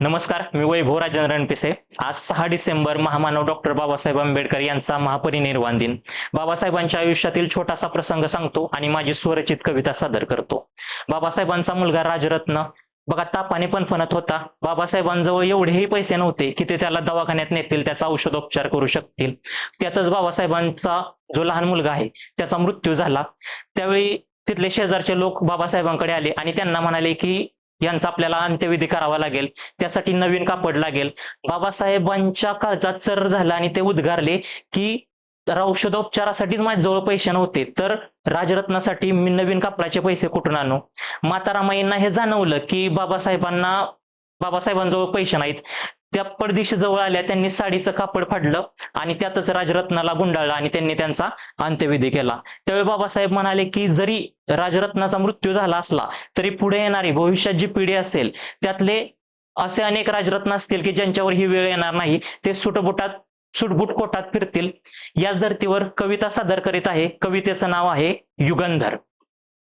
नमस्कार मी वैभव राजेंद्र रणपिसे. आज सहा डिसेंबर महामानव डॉक्टर बाबासाहेब आंबेडकर यांचा महापरिनिर्वाण दिन. बाबासाहेबांच्या आयुष्यातील छोटासा प्रसंग सांगतो आणि माझी स्वरचित कविता सादर करतो. बाबासाहेबांचा मुलगा राजरत्न. बघा तापाने पण फनत होता. बाबासाहेबांजवळ एवढेही पैसे नव्हते की ते त्याला दवाखान्यात नेतील त्याचा औषधोपचार करू शकतील. त्यातच बाबासाहेबांचा जो लहान मुलगा आहे त्याचा मृत्यू झाला. त्यावेळी तिथले शेजारचे लोक बाबासाहेबांकडे आले आणि त्यांना म्हणाले की यांचा आपल्याला अंत्यविधी करावा लागेल. त्यासाठी नवीन कापड लागेल? बाबासाहेबांच्या काळजात चर झाला आणि ते उद्गारले की तर औषधोपचारासाठीच माझ्याजवळ पैसे नव्हते. तर राजरत्नासाठी मी नवीन कापडाचे पैसे कुठून आणू? माता रामाईंना हे जाणवलं की बाबासाहेबांना बाबासाहेबांजवळ पैसे नाहीत. त्या पडदिशी जवळ आल्या त्यांनी साडीचं कापड फाडलं आणि त्यातच राजरत्नाला गुंडाळलं आणि त्यांनी त्यांचा अंत्यविधी केला. त्यावेळी बाबासाहेब म्हणाले की जरी राजरत्नाचा मृत्यू झाला असला तरी पुढे येणारी भविष्यात जी पिढी असेल त्यातले असे अनेक राजरत्न असतील की ज्यांच्यावर ही वेळ येणार नाही ते सुटबुटात सुटबुट कोटात फिरतील. याच धर्तीवर कविता सादर करीत आहे. कवितेचं नाव आहे युगंधर.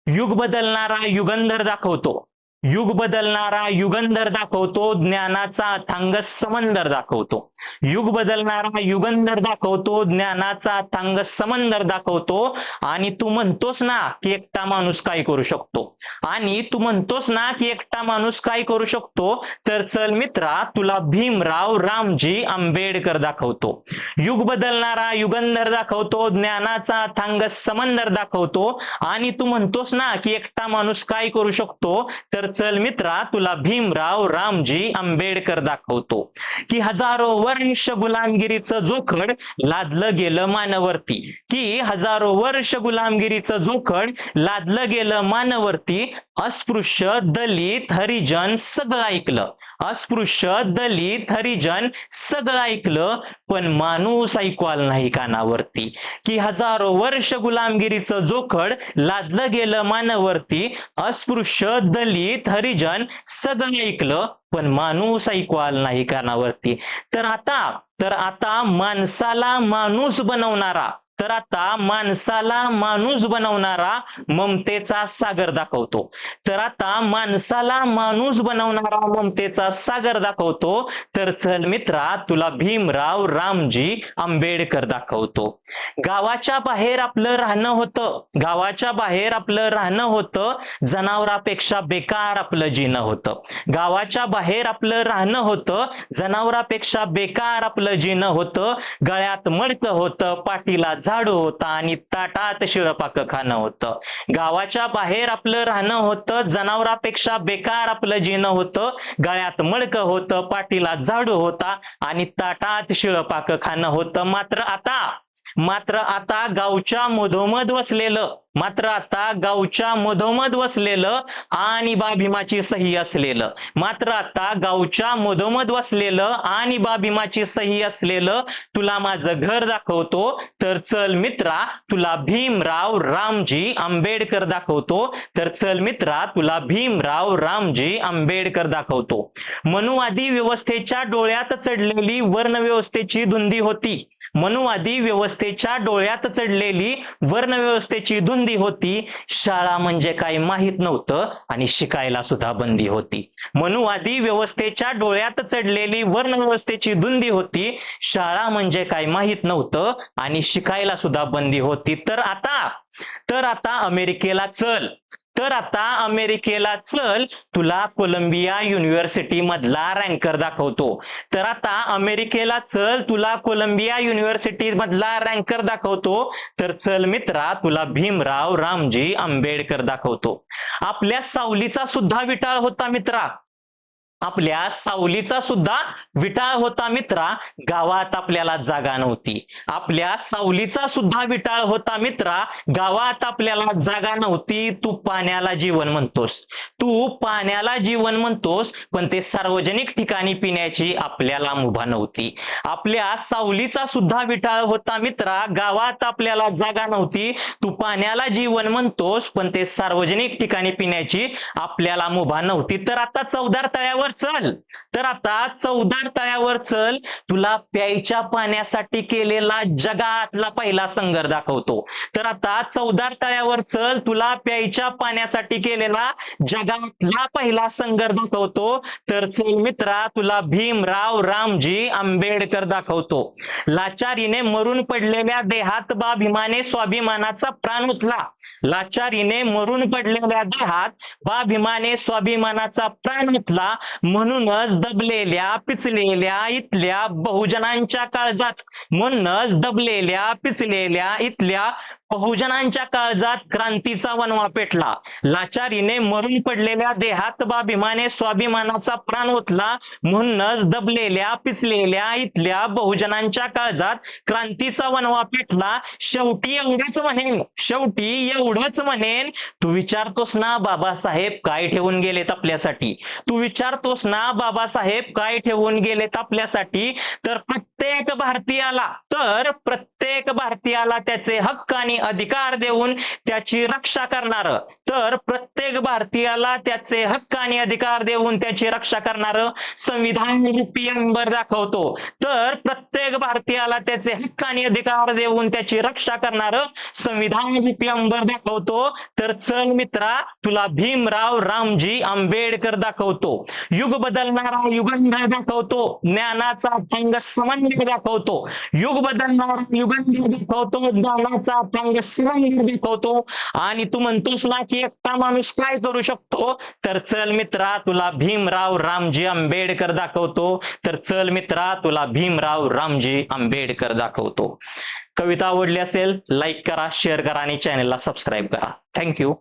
युग बदलणारा युगंधर दाखवतो. युग बदलणारा युगंधर दाखवतो ज्ञानाचा अथांग समंदर दाखवतो. युग बदलणारा युगंधर दाखवतो ज्ञानाचा अथांग समंदर दाखवतो. आणि तू म्हणतोस ना की एकटा माणूस काय करू शकतो? आणि तू म्हणतोस ना की एकटा माणूस काय करू शकतो? तर चल मित्रा तुला भीमराव रामजी आंबेडकर दाखवतो. युग बदलणारा युगंधर दाखवतो ज्ञानाचा अथांग समंदर दाखवतो. आणि तू म्हणतोस ना की एकटा माणूस काय करू शकतो? तर चल मित्रा तुला भीमराव रामजी आंबेडकर दाखवतो. की हजारो वर्ष गुलामगिरीचं जोखड लादलं गेलं मानवरती. की हजारो वर्ष गुलामगिरीचं जोखड लादलं गेलं मानवरती. अस्पृश्य दलित हरिजन सगळं ऐकलं. अस्पृश्य दलित हरिजन सगळं ऐकलं पण माणूस ऐकू आला नाही कानावरती. की हजारो वर्ष गुलामगिरीचं जोखड लादलं गेलं मानावरती. अस्पृश्य दलित हरिजन सगळं ऐकलं पण माणूस ऐकू आला नाही कानावरती. तर आता तर आता माणसाला माणूस बनवणारा तर आता माणसाला माणूस बनवणारा ममतेचा सागर दाखवतो. तर आता माणसाला माणूस बनवणारा ममतेचा सागर दाखवतो. तर चल मित्रा तुला भीमराव रामजी आंबेडकर दाखवतो. गावाच्या बाहेर आपलं राहणं होतं. गावाच्या बाहेर आपलं राहणं होतं. जनावरापेक्षा बेकार आपलं जीणं होतं. गावाच्या बाहेर आपलं राहणं होतं. जनावरापेक्षा बेकार आपलं जीणं होतं. गळ्यात मडकं होतं. पाठीला झाडू होता आणि ताटात शिळपाक खाणं होतं. गावाच्या बाहेर आपलं राहणं होतं जनावरापेक्षा बेकार आपलं जीणं होतं. गळ्यात मडकं होतं पाटीला झाडू होता आणि ताटात शिळपाक खाणं होतं. मात्र आता मात्र आता गावच्या मधोमध वसलेलं मात्र आता गावच्या मधोमध वसलेलं आणि बा भीमाची सही असलेलं मात्र आता गावच्या मधोमध वसलेलं आणि बा भीमाची सही असलेलं तुला माझं घर दाखवतो तर चल मित्रा तुला भीमराव रामजी आंबेडकर दाखवतो तर चल मित्रा तुला भीमराव रामजी आंबेडकर दाखवतो. मनुवादी व्यवस्थेच्या डोळ्यात चढलेली वर्णव्यवस्थेची धुंदी होती. मनुवादी व्यवस्थेच्या डोळ्यात चढलेली वर्णव्यवस्थेची धुंदी होती. शाळा म्हणजे काही माहीत नव्हतं आणि शिकायला सुद्धा बंदी होती. मनुवादी व्यवस्थेच्या डोळ्यात चढलेली वर्ण व्यवस्थेची धुंदी होती. शाळा म्हणजे काही माहीत नव्हतं आणि शिकायला सुद्धा बंदी होती. तर आता तर आता अमेरिकेला चल. तर आता अमेरिकेला चल तुला कोलंबिया युनिव्हर्सिटी मधला रँकर दाखवतो. तर आता अमेरिकेला चल तुला कोलंबिया युनिव्हर्सिटी मधला रँकर दाखवतो. तर चल मित्रा तुला भीमराव रामजी आंबेडकर दाखवतो. आपल्या सावलीचा सुद्धा विटाळ होता मित्रा. आपल्या सावलीचा सुद्धा विटाळ होता मित्रा गावात आपल्याला जागा नव्हती. आपल्या सावलीचा सुद्धा विटाळ होता मित्रा गावात आपल्याला जागा नव्हती. तू पाण्याला जीवन म्हणतोस. तू पाण्याला जीवन म्हणतोस पण ते सार्वजनिक ठिकाणी पिण्याची आपल्याला मुभा नव्हती. आपल्या सावलीचा सुद्धा विटाळ होता मित्रा गावात आपल्याला जागा नव्हती. तू पाण्याला जीवन म्हणतोस पण ते सार्वजनिक ठिकाणी पिण्याची आपल्याला मुभा नव्हती. तर आता चौदार तळ्यावर तळ्यावर चल. तर आता चौदार तळ्यावर चल. तुला प्यायच्या पाण्यासाठी केलेला जगातला पहिला संगर दाखवतो. तर आता चौदार तळ्यावर चल. तुला प्यायच्या पाण्यासाठी केलेला जगातला पहिला संगर दाखवतो. तर चल मित्रा तुला भीमराव रामजी आंबेडकर दाखवतो. लाचारीने मरून पडलेल्या देहात बाभिमाने स्वाभिमानाचा प्राण उतला लाचारीने मरून पडलेल्या देहात बाभिमाने स्वाभिमानाचा प्राण उतला म्हणूनच दबलेल्या पिचलेल्या इथल्या बहुजनांच्या काळजात म्हणूनच दबलेल्या पिचलेल्या इथल्या बहुजनांच्या काळजात क्रांतीचा वनवा पेटला. लाचारीने मरून पडलेल्या देहात बाभिमाने स्वाभिमानाचा प्राण होतला म्हणूनच दबलेल्या पिचलेल्या इथल्या बहुजनांच्या काळजात क्रांतीचा वनवा पेटला. शेवटी एवढंच म्हणेन शेवटी एवढंच म्हणेन तू विचारतोस ना बाबासाहेब काय ठेवून गेलेत आपल्यासाठी? तू विचारतोस ना बाबासाहेब काय ठेवून गेलेत आपल्यासाठी? तर प्रत्येक भारतीयाला तर प्रत्येक भारतीयाला त्याचे हक्क आणि अधिकार देऊन त्याची रक्षा करणार. तर प्रत्येक भारतीयाला त्याचे हक्क आणि अधिकार देऊन त्याची रक्षा करणार संविधान रूपी अंबर दाखवतो. तर प्रत्येक भारतीयाला त्याचे हक्क आणि अधिकार देऊन त्याची रक्षा करणार संविधान रूपी अंबर दाखवतो. तर चल मित्रा तुला भीमराव रामजी आंबेडकर दाखवतो. युग बदलणारा युगंध दाखवतो. ज्ञानाचा अथांग समन्वय दाखवतो. युग बदलणारा युगंध दाखवतो. ज्ञानाचा अथांग समन्वय दाखवतो. आणि तू म्हणतोस ना की एकटा माणूस काय करू शकतो? तर चल मित्रा तुला भीमराव रामजी आंबेडकर दाखवतो. तर चल मित्रा तुला भीमराव रामजी आंबेडकर दाखवतो. कविता आवडली असेल लाईक करा शेअर करा आणि चॅनेलला सबस्क्राईब करा. थँक्यू